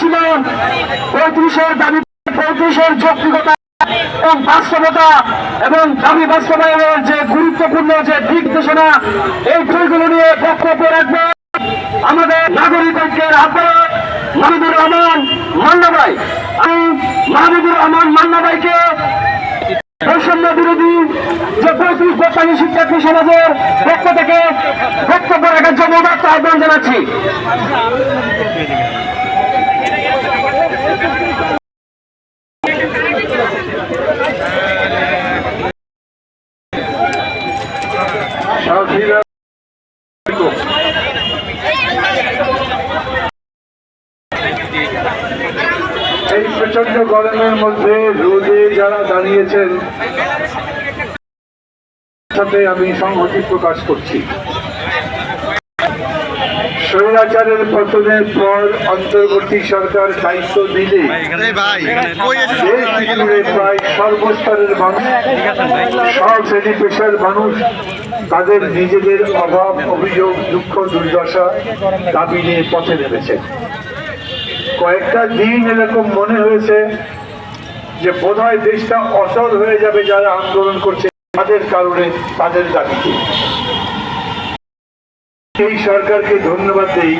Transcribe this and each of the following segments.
ছিল পঁয়ত্রিশের দাবি, পঁয়ত্রিশের যৌক্তিকতা এবং বাস্তবতা এবং দাবি বাস্তবায়নের যে গুরুত্বপূর্ণ যে দিক নির্দেশনা, এই বিষয়গুলো নিয়ে বক্তব্য রাখবে। আমাদের নাগরিক ঐক্যের আহ্বায়ক মাহমুদুর রহমান মান্না ভাই। আমি মাহমুদুর রহমান মান্না ভাইকে বৈষম্য বিরোধী যে পঁয়ত্রিশ বর্তানি শিক্ষার্থী সমাজের পক্ষ থেকে বক্তব্য রাখার জন্য আহ্বান জানাচ্ছি সাথীরা এই প্রচণ্ড গরমের মধ্যে রোদে যারা দাঁড়িয়েছেন সাথে আমি সংহতি প্রকাশ করছি। স্বৈরাচারের পতনের পর অন্তর্বর্তী সরকার দায়িত্ব দিলে প্রায় সর্বস্তরের মানুষ সব শ্রেণি পেশার মানুষ তাদের নিজেদের অভাব অভিযোগ দুঃখ দুর্দশা দাবি নিয়ে পথে নেমেছে। কয়েকটা দিন এরকম মনে হয়েছে যে বোধহয় দেশটা অচল হয়ে যাবে যারা আন্দোলন করছে, তাদের কারণে তাদের দাবিতে। এই সরকারকে ধন্যবাদ দেই।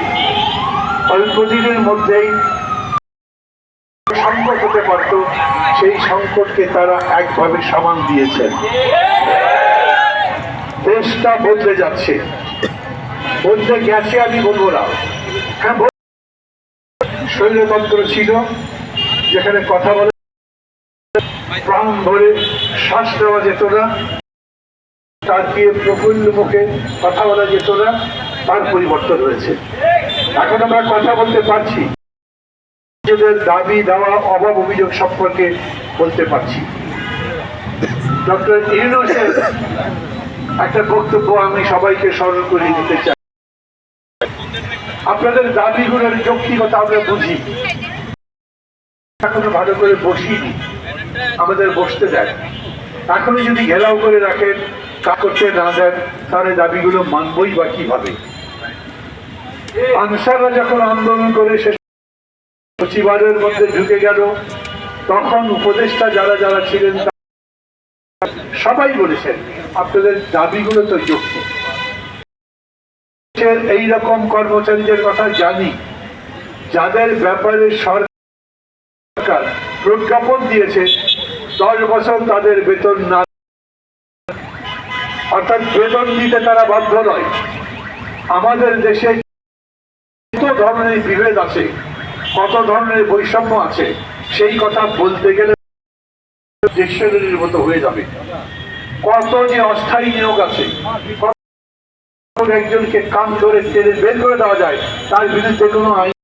অল্প দিনের মধ্যেই সংকট হতে পারত, সেই সংকটকে তারা একভাবে সামাল দিয়েছেন। দেশটা বদলে যাচ্ছে। বদলে গেছে আমি বলব না। হ্যাঁ শৈলতন্ত্র ছিল, যেখানে কথা বলে প্রাণ ভরে শ্বাস নেওয়া যেত না। তার দিয়ে প্রফুল্ল মুখে কথা বলা যেত না। তার পরিবর্তন হয়েছে। এখন আমরা কথা বলতে পারছি। নিজেদের দাবি দেওয়া, অভাব অভিযোগ সম্পর্কে বলতে পারছি। ডক্টর ইউনুসের একটা বক্তব্য আমি সবাইকে স্মরণ করিয়ে দিতে চাই। আপনাদের দাবিগুলোর যৌক্তিকতা আমরা বুঝি। এখনও ভালো করে বসিনি। আমাদের বসতে দেয়। এখনই যদি ঘেরাও করে রাখেন, তা করতে না দেন, তাহলে দাবিগুলো মানবই বা কীভাবে? আনসাররা যখন আন্দোলন করে শেষ সচিবালয়ের মধ্যে ঢুকে গেল, তখন উপদেষ্টা যারা যারা ছিলেন সবাই বলেছেন, আপনাদের দাবিগুলো তো যৌক্তিক এই রকম কর্মচারীদের কথা জানি। যাদের ব্যাপারে সরকার প্রজ্ঞাপন দিয়েছে। দশ বছর তাদের বেতন না অর্থাৎ বেতন দিতে তারা বাধ্য নয়। আমাদের দেশে কত ধরনের বিভেদ আছে, কত ধরনের বৈষম্য আছে, সেই কথা বলতে গেলে ডিকশনারির মতো হয়ে যাবে। কত যে অস্থায়ী নিয়োগ আছে একজনকে কান ধরে টেনে বের করে দেওয়া যায়, তার বিরুদ্ধে কোনো আইন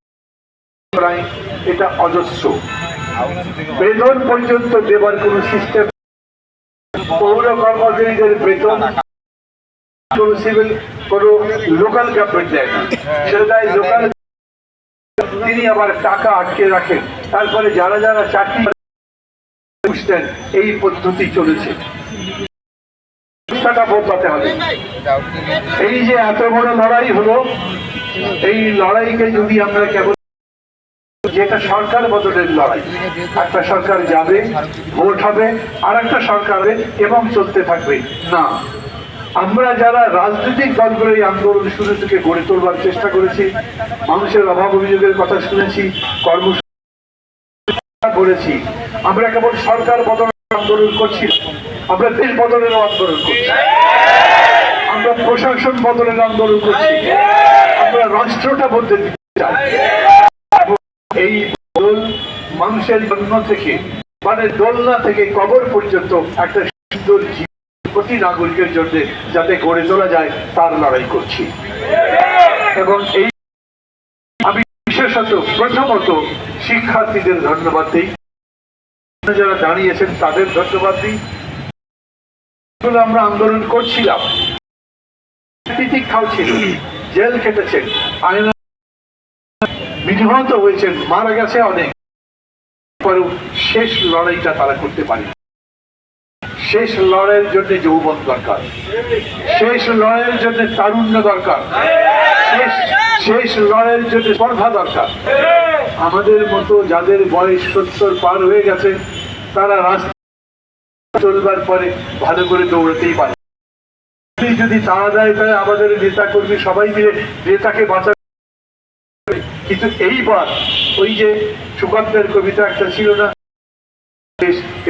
এটা অজস্র। বেতন পর্যন্ত দেবার কোনো সিস্টেম পৌর কর্মচারীদের বেতন কোনো সিভিল কোনো লোকাল গভর্নমেন্ট দেয় না। সেটা লোকাল তিনি আবার টাকা আটকে রাখেন। তারপরে যারা যারা চাকরি বুঝতেন এই পদ্ধতি চলেছে। এই যে এত বড় লড়াই হলো, এই লড়াইকে যদি আমরা কেবল যেটা সরকার বদলের লড়াই। একটা সরকার যাবে, ভোট হবে আর একটা সরকার এবং চলতে থাকবে। না, আমরা যারা রাজনৈতিক দলগুলো এই আন্দোলন শুরু থেকে গড়ে তোলবার চেষ্টা করেছি, মানুষের অভাব অভিযোগের কথা শুনেছি কর্ম বলেছি আমরা কেবল সরকার বদলের আন্দোলন করছি আমরা দেশ বদলের আন্দোলন করছি। আমরা প্রশাসন বদলের আন্দোলন করছি। আমরা রাষ্ট্রটা বদলে দিতে চাই। এই দোল মানুষের জন্ম থেকে মানে দোলনা থেকে কবর পর্যন্ত একটা সুন্দর প্রতি নাগরিকের জন্য যাতে গড়ে তোলা যায়, তার লড়াই করছি। এবং এই আমি বিশেষত প্রথমত শিক্ষার্থীদের ধন্যবাদ দিই। যারা দাঁড়িয়েছেন, তাদের ধন্যবাদ দিই। আমরা আন্দোলন করছিলাম। তিতিক্ষাও ছিল, জেল খেটেছেন। আইন বিধিবন্ত হয়েছেন, মারা গেছে অনেক। পরেও শেষ লড়াইটা তারা করতে পারে শেষ লড়াইয়ের জন্য যৌবন দরকার। শেষ লড়াইয়ের জন্য তারুণ্য দরকার। শেষ শেষ লড়াইয়ের জন্য স্পর্ধা দরকার। আমাদের মতো যাদের বয়স সত্তর পার হয়ে গেছে, তারা রাস্তা চলবার পরে ভালো করে দৌড়াতেই পারে। যদি তাড়া দেয়, তাহলে আমাদের নেতা কর্মী সবাই মিলে নেতাকে বাঁচাবে। কিন্তু এইবার ওই যে সুকান্তের কবিতা একটা ছিল না?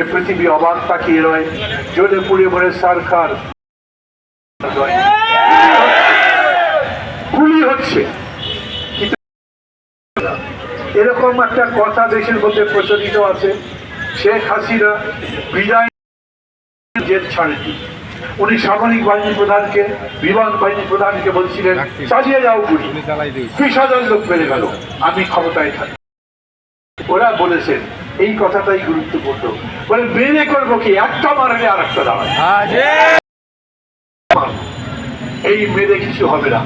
এ পৃথিবী অবাক তাকিয়ে রয় জ্বলে পুড়ে মরে সার খার। গুলি হচ্ছে। কিন্তু এরকম একটা কথা দেশের মধ্যে প্রচলিত আছে, শেখ হাসিনা বিদায় জেল ছাড়েনি উনি সামরিক বাহিনী প্রধানকে বিমান বাহিনী প্রধানকে বলছিলেন চালিয়ে যাও গুলি। বিশ হাজার লোক বেড়ে গেল। আমি ক্ষমতায় থাকি। ওরা বলেছেন এই কথাটাই গুরুত্বপূর্ণ। বলে মেনে করব কি? একটা মারলে আর একটা দাঁড়ায় এই মেরে কিছু হবে না।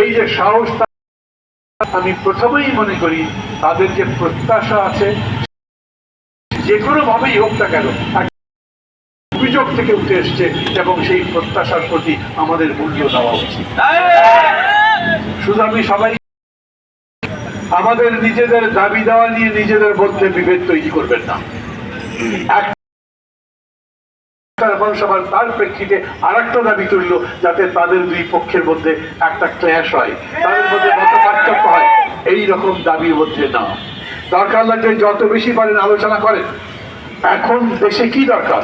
এই যে সাহস আমি প্রথমেই মনে করি তাদের যে প্রত্যাশা আছে যে কোনো ভাবেই হোক না কেন অভিযোগ থেকে উঠে এসছে এবং সেই প্রত্যাশার প্রতি আমাদের মূল্য দেওয়া উচিত। শুধু আমি সবাই আমাদের নিজেদের দাবি দেওয়া নিয়ে নিজেদের মধ্যে বিভেদ তৈরি করবেন না। এক তার প্রেক্ষিতে আর একটা দাবি তুলল যাতে তাদের দুই পক্ষের মধ্যে একটা ক্ল্যাশ হয়, তাদের মধ্যে মত পার্থক্য হয়, এই রকম দাবির মধ্যে না। দরকার লাগলে যত বেশি পারেন আলোচনা করেন। এখন দেশে কি দরকার?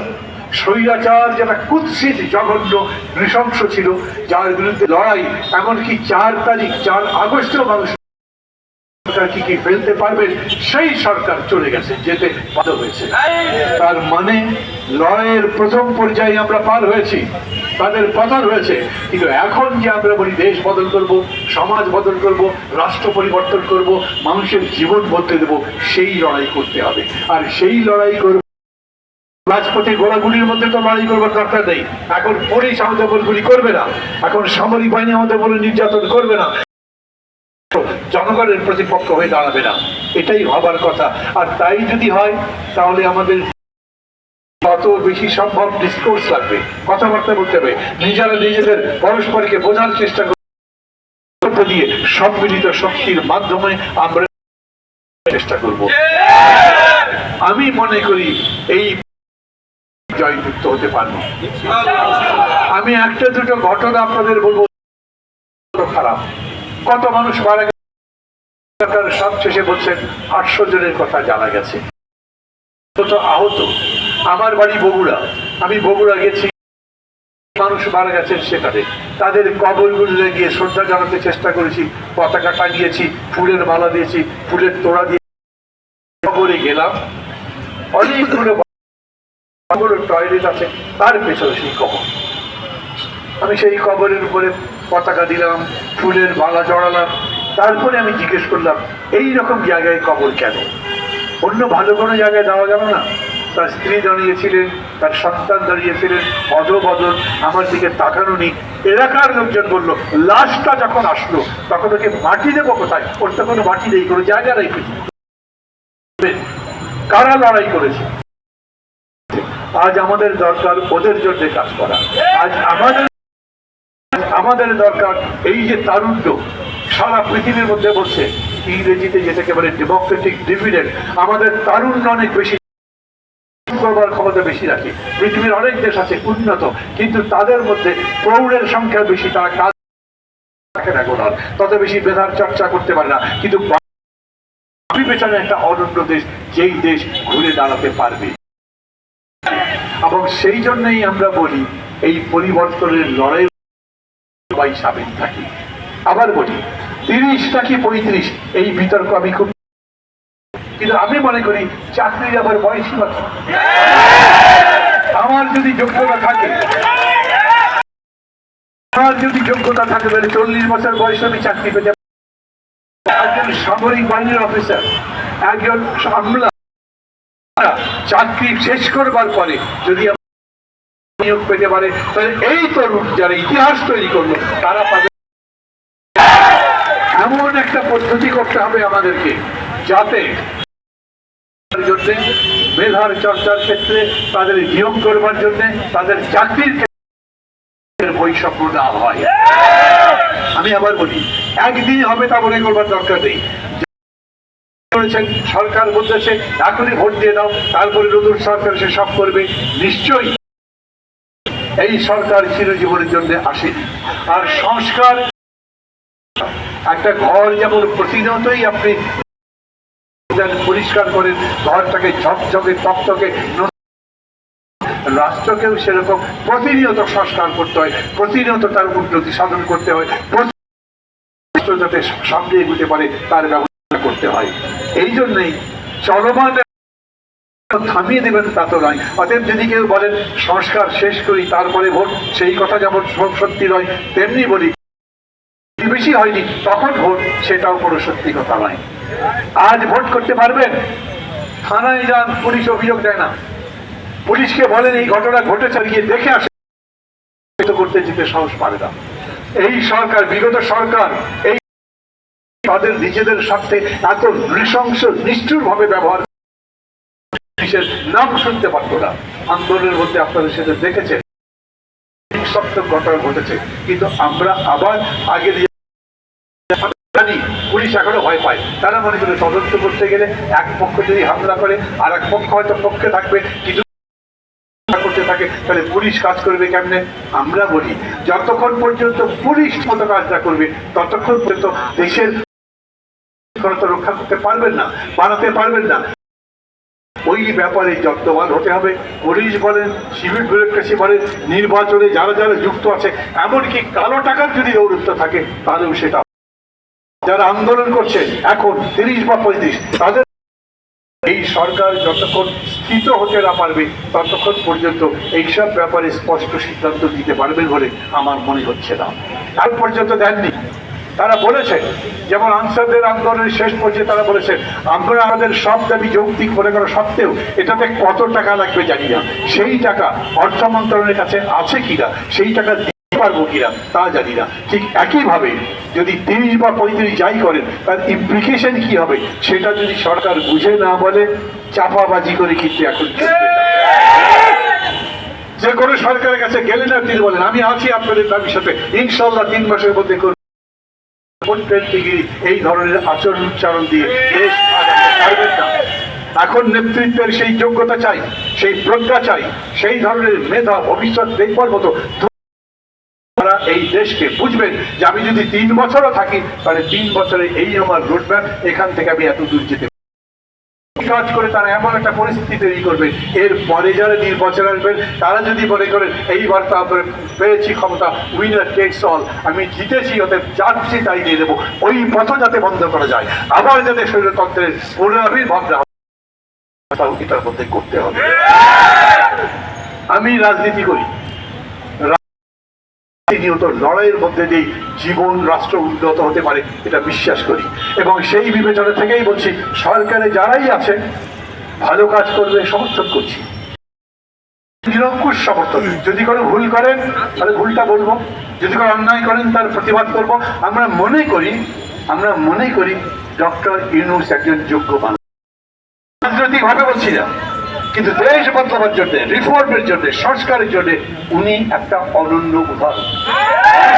স্বৈরাচার যেটা কুৎসিত, জঘন্য, নৃশংস ছিল, যার বিরুদ্ধে লড়াই, এমনকি চার তারিখ, চার আগস্টেও মানুষ সরকার কি কি ফেলতে পারবেন সেই সরকার চলে গেছে, যেতে বাধ্য হয়েছে। তার মানে লড়াইয়ের প্রথম পর্যায়ে আমরা পার হয়েছি, তাদের পতন হয়েছে, কিন্তু এখন যে আমরা বলি দেশ বদল করব, সমাজ বদল করব, রাষ্ট্র পরিবর্তন করব, মানুষের জীবন বদলে দেব, সেই লড়াই করতে হবে। আর সেই লড়াই করব রাজপথে গোলাগুলির মধ্যে তো লড়াই করবার দরকার নেই। এখন পুলিশ আমাদের উপর গুলি করবে না। এখন সামরিক বাহিনী আমাদের বলে নির্যাতন করবে না। জনগণের প্রতিপক্ষ হয়ে দাঁড়াবে না। এটাই হবার কথা। আর তাই যদি হয়, তাহলে আমাদের তত বেশি সম্ভব ডিসকোর্স লাগবে, কথাবার্তা বলতে হবে। নিজেরা নিজেদের পরস্পরকে বোঝার চেষ্টা করতে দিয়ে সম্মিলিত শক্তির মাধ্যমে আমরা চেষ্টা করব। আমি মনে করি, এই জয়যুক্ত হতে পারব। আমি একটা দুটো ঘটনা আপনাদের বলব খারাপ। কত মানুষ মারা গেছে। সব শেষে বলছেন, আটশো জনের কথা জানা গেছে। আহত। আমার বাড়ি বগুড়া। আমি বগুড়া গেছি। মানুষ মারা গেছেন সেখানে। তাদের কবরগুলোতে গিয়ে শ্রদ্ধা জানাতে চেষ্টা করেছি, পতাকা টাঙিয়েছি, ফুলের মালা দিয়েছি, ফুলের তোড়া দিয়ে কবরে গেলাম। অনেকগুলো বড় টয়লেট আছে, তার পেছনে সেই কবর আমি সেই কবরের উপরে পতাকা দিলাম, ফুলের মালা জড়ালাম, তারপরে আমি জিজ্ঞেস করলাম, এই রকম জায়গায় কবর কেন? অন্য ভালো কোনো জায়গায় দেওয়া গেল না? তার স্ত্রী দাঁড়িয়েছিলেন তার সন্তান দাঁড়িয়েছিলেন অধবদন আমার দিকে তাকানো নেই। এলাকার লোকজন বলল, লাশটা যখন আসলো, তখন ওকে মাটি দেবো কোথায়? ওর তো কোনো মাটি নেই, কোনো জায়গা নেই। কারা লড়াই করেছে? আজ আমাদের দরকার ওদের জন্য কাজ করা। আজ আমাদের আমাদের দরকার এই যে তারুণ্য। সারা পৃথিবীর মধ্যে বলছে, ইংরেজিতে যেটাকে বলে ডেমোক্রেটিক ডিভিডেন্ড আমাদের তারুণ্য অনেক বেশি। করবার ক্ষমতা বেশি রাখে। পৃথিবীর অনেক দেশ আছে উন্নত, কিন্তু তাদের মধ্যে প্রৌঢ়ের সংখ্যা বেশি, তারা কাজ রাখে না কোনো। তত বেশি বেধার চর্চা করতে পারে না। কিন্তু বিবেচনা একটা অনন্য দেশ, যেই দেশ ঘুরে দাঁড়াতে পারবে। এবং সেই জন্যই আমরা বলি, এই পরিবর্তনের লড়াই সবাই থাকি। আবার বলি, তিরিশ নাকি পঁয়ত্রিশ, এই বিতর্ক আমি খুব কিন্তু আমি মনে করি, চাকরির আবার বয়সী কথা আমার যদি যোগ্যতা থাকে, আমার যদি যোগ্যতা থাকে, তাহলে চল্লিশ বছর বয়সে আমি চাকরি পেতে একজন সামরিক বাহিনীর অফিসার একজন আমলা চাকরি শেষ করবার পরে যদি নিয়োগ পেতে পারে, তাহলে এই তরুণ যারা ইতিহাস তৈরি করল, তারা পাবে। এমন একটা পদ্ধতি করতে হবে আমাদেরকে, যাতে মেধার চর্চার ক্ষেত্রে, তাদের নিয়োগ করবার জন্য, তাদের চাকরির ক্ষেত্রে বৈষম্য না হয়। আমি আবার বলি, একদিন হবে তা মনে করবার দরকার নেই। করেছেন, সরকার বলতেছে এখনই ভোট দিয়ে দাও তারপরে নতুন সরকার সে সব করবে। নিশ্চয়ই এই সরকার চিরজীবনের জন্য আসেনি। আর সংস্কার, একটা ঘর যেমন প্রতিনিয়তই আপনি পরিষ্কার করেন, ঘরটাকে ঝকঝকে তকতকে রাষ্ট্রকেও সেরকম প্রতিনিয়ত সংস্কার করতে হয়, প্রতিনিয়ত তার উন্নতি সাধন করতে হয় রাষ্ট্র যাতে সামনে এগুতে পারে, তার ব্যবস্থা করতে হয়। এই জন্যই চলমান থামিয়ে দেবেন তা তো নয়। অতএব যদি কেউ বলেন, সংস্কার শেষ করি, তারপরে ভোট, সেই কথা যেমন সত্যি নয়, তেমনি বলি, বেশি হয়নি, তখন ভোট, সেটাও কোনো সত্যি কথা নয়। আজ ভোট করতে পারবেন? থানায় যান, পুলিশ অভিযোগ দেয় না। পুলিশকে বলেন, এই ঘটনা ঘটেছে, গিয়ে দেখে আসে করতে যেতে সাহস পারে না। এই সরকার, বিগত সরকার, এই তাদের নিজেদের স্বার্থে এত নৃশংস নিষ্ঠুর ভাবে ব্যবহার পুলিশের নাম শুনতে পারতো না। আন্দোলনের মধ্যে আপনারা সেটা দেখেছেন। ঘটনা ঘটেছে। কিন্তু আমরা আবার আগে জানি, পুলিশ এখনও ভয় পায়। তারা মনে করে তদন্ত করতে গেলে এক পক্ষ যদি হামলা করে আর এক পক্ষ হয়তো পক্ষে থাকবে। কিন্তু করতে থাকে, তাহলে পুলিশ কাজ করবে কেমনে? আমরা বলি, যতক্ষণ পর্যন্ত পুলিশ মতো কাজটা করবে, ততক্ষণ পর্যন্ত দেশের শৃঙ্খলতা রক্ষা করতে পারবেন না বাড়াতে পারবেন না। ওই ব্যাপারে যত্নবান হতে হবে। পুলিশ বলেন, সিভিল ব্যুরোক্রেসি বলেন, নির্বাচনে যারা যারা যুক্ত আছে, এমনকি কালো টাকার যদি দৌরত্ব থাকে, তাহলেও সেটা যারা আন্দোলন করছে, এখন তিরিশ বা পঁয়ত্রিশ, তাদের এই সরকার যতক্ষণ স্থিত হতে না পারবে, ততক্ষণ পর্যন্ত এইসব ব্যাপারে স্পষ্ট সিদ্ধান্ত দিতে পারবেন বলে আমার মনে হচ্ছে না। আর পর্যন্ত দেননি। তারা বলেছেন, যেমন আনসারদের আন্দোলনের শেষ পর্যায়ে তারা বলেছেন, আমরা আমাদের সব দাবি যৌক্তিক মনে করা সত্ত্বেও এটাতে কত টাকা লাগবে জানি না। সেই টাকা অর্থ মন্ত্রণালয়ের কাছে আছে কিনা, সেই টাকা পারব কিনা তা জানি না। ঠিক একইভাবে যদি তিরিশ বা পঁয়ত্রিশ যাই করেন, তার ইমপ্লিকেশন কি হবে সেটা যদি সরকার বুঝে না বলে, চাপাবাজি করে কিন্তু এখন যে কোনো সরকারের কাছে গেলেন আর তিনি বলেন, আমি আছি আপনাদের দাবির সাথে ইনশাল্লাহ তিন মাসের মধ্যে এই ধরনের আচরণ উচ্চারণ দিয়ে এখন নেতৃত্বের সেই যোগ্যতা চাই, সেই প্রজ্ঞা চাই, সেই ধরনের মেধা, ভবিষ্যৎ, দেখবার মতো তারা এই দেশকে বুঝবেন যে আমি যদি তিন বছরও থাকি, তাহলে তিন বছরে এই আমার রোডম্যাপ এখান থেকে আমি এত দূর যেতে। কাজ করে তারা এমন একটা পরিস্থিতি তৈরি করবে এর পরে যারা নির্বাচন আসবেন তারা যদি মনে করেন এইবার তারপরে পেয়েছি ক্ষমতা উইনার টেক্স অল আমি জিতেছি ওতে যা খুশি তাই দিয়ে দেবো ওই পথ যাতে বন্ধ করা যায় আবার যাতে স্বৈরতন্ত্রের পুনরাবির্ভাব না হয়, এটার মধ্যে করতে হবে আমি রাজনীতি করি প্রতিনিয়ত লড়াইয়ের মধ্যে দিয়ে জীবন, রাষ্ট্র উন্নত হতে পারে এটা বিশ্বাস করি। এবং সেই বিবেচনা থেকেই বলছি, সরকারে যারাই আছে, ভালো কাজ করবে, সমর্থন করছি। নিরঙ্কুশ সমর্থন। যদি কোনো ভুল করেন, তাহলে ভুলটা বলব। যদি কোনো অন্যায় করেন, তার প্রতিবাদ করব। আমরা মনে করি, আমরা মনে করি, ডক্টর ইউনুস একজন যোগ্য মানুষ। রাজনৈতিক ভাবে বলছি না। কিন্তু দেশ বদলাবার জন্য রিফর্মের জন্য, সংস্কারের জন্য উনি একটা অনন্য উদাহরণ।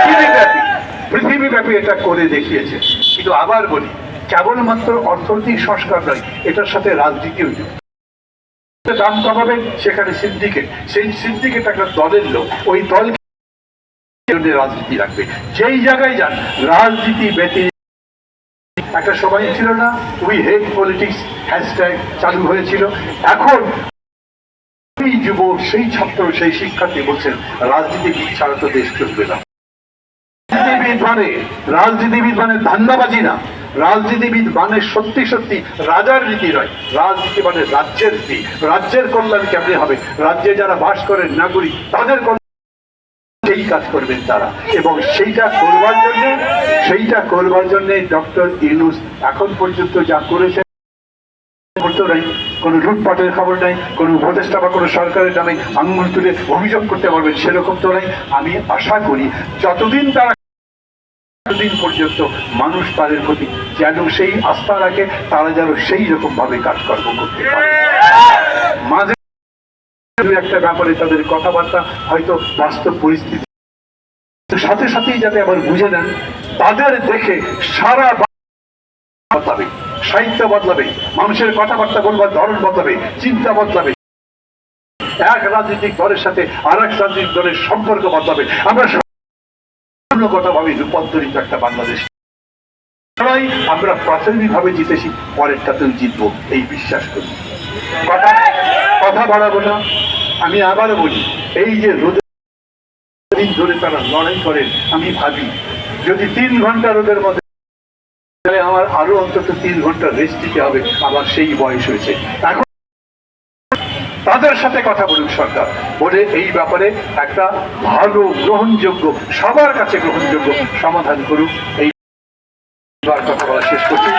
পৃথিবীব্যাপী পৃথিবীব্যাপী এটা করে দেখিয়েছে কিন্তু আবার বলি, কেবলমাত্র অর্থনৈতিক সংস্কার নয়, এটার সাথে রাজনীতিও যুক্ত। দাম কমাবেন সেখানে সিন্ডিকেট সেই সিন্ডিকেট একটা দলের লোক, ওই দল রাজনীতি রাখবে। যেই জায়গায় যান, রাজনীতি ব্যতীত একটা সময় ছিল না। উই হেট পলিটিক্স হ্যাশট্যাগ চালু হয়েছিল। এখন সেই যুবক সেই ছাত্র, সেই শিক্ষার্থী বলছেন রাজনীতিবিদ ছাড়া তো দেশ চলবে না। রাজনীতিবিদ মানে রাজনীতিবিদ মানে ধান্দাবাজি না। রাজনীতিবিদ মানে সত্যি সত্যি রাজার রীতি নয়। রাজনীতি মানে রাজ্যের রীতি। রাজ্যের কল্যাণ কেমনে হবে? রাজ্যে যারা বাস করেন নাগরিক, তাদের সেই কাজ করবেন তারা। এবং সেইটা করবার জন্য, সেইটা করবার জন্য ডক্টর ইউনুস এখন পর্যন্ত যা করেছে কোনো লুটপাটের খবর নাই, কোনো উপদেষ্টা বা কোনো সরকারের নামে আঙুল তুলে অভিযোগ করতে পারবেন সেরকম তো নাই। আমি আশা করি যতদিন তারা ততদিন পর্যন্ত মানুষ তাদের প্রতি যেন সেই আস্থা রাখে, তারা যেন সেই রকম ভাবে কাজকর্ম করতে পারে। মাঝে একটা ব্যাপারে তাদের কথাবার্তা হয়তো বাস্তব পরিস্থিতি। সাথে সাথেই যাতে আবার বুঝে নেন, তাদের দেখে সারা বদলাবে, সাহিত্য বদলাবে, মানুষের কথাবার্তা বলবার ধরন বদলাবে, চিন্তা বদলাবে। এক রাজনৈতিক দলের সাথে আর এক রাজনৈতিক দলের সম্পর্ক বদলাবে। আমরা সম্পূর্ণগতভাবে রূপান্তরিত একটা বাংলাদেশ। সবাই আমরা প্রাথমিকভাবে জিতেছি, পরেরটাতেও জিতবো, এই বিশ্বাস করি। কথা কথা বাড়াবো না আমি আবারও বলি, এই যে রোদে দিন ধরে তারা লড়াই করেন, আমি ভাবি, যদি তিন ঘণ্টা রোদের মধ্যে আমার আরও অন্তত তিন ঘণ্টা রেস্ট দিতে হবে, আবার সেই বয়স হয়েছে। এখন তাদের সাথে কথা বলুন সরকার, বলে এই ব্যাপারে একটা ভালো গ্রহণযোগ্য, সবার কাছে গ্রহণযোগ্য সমাধান করুক এই কথা বলা শেষ করছি।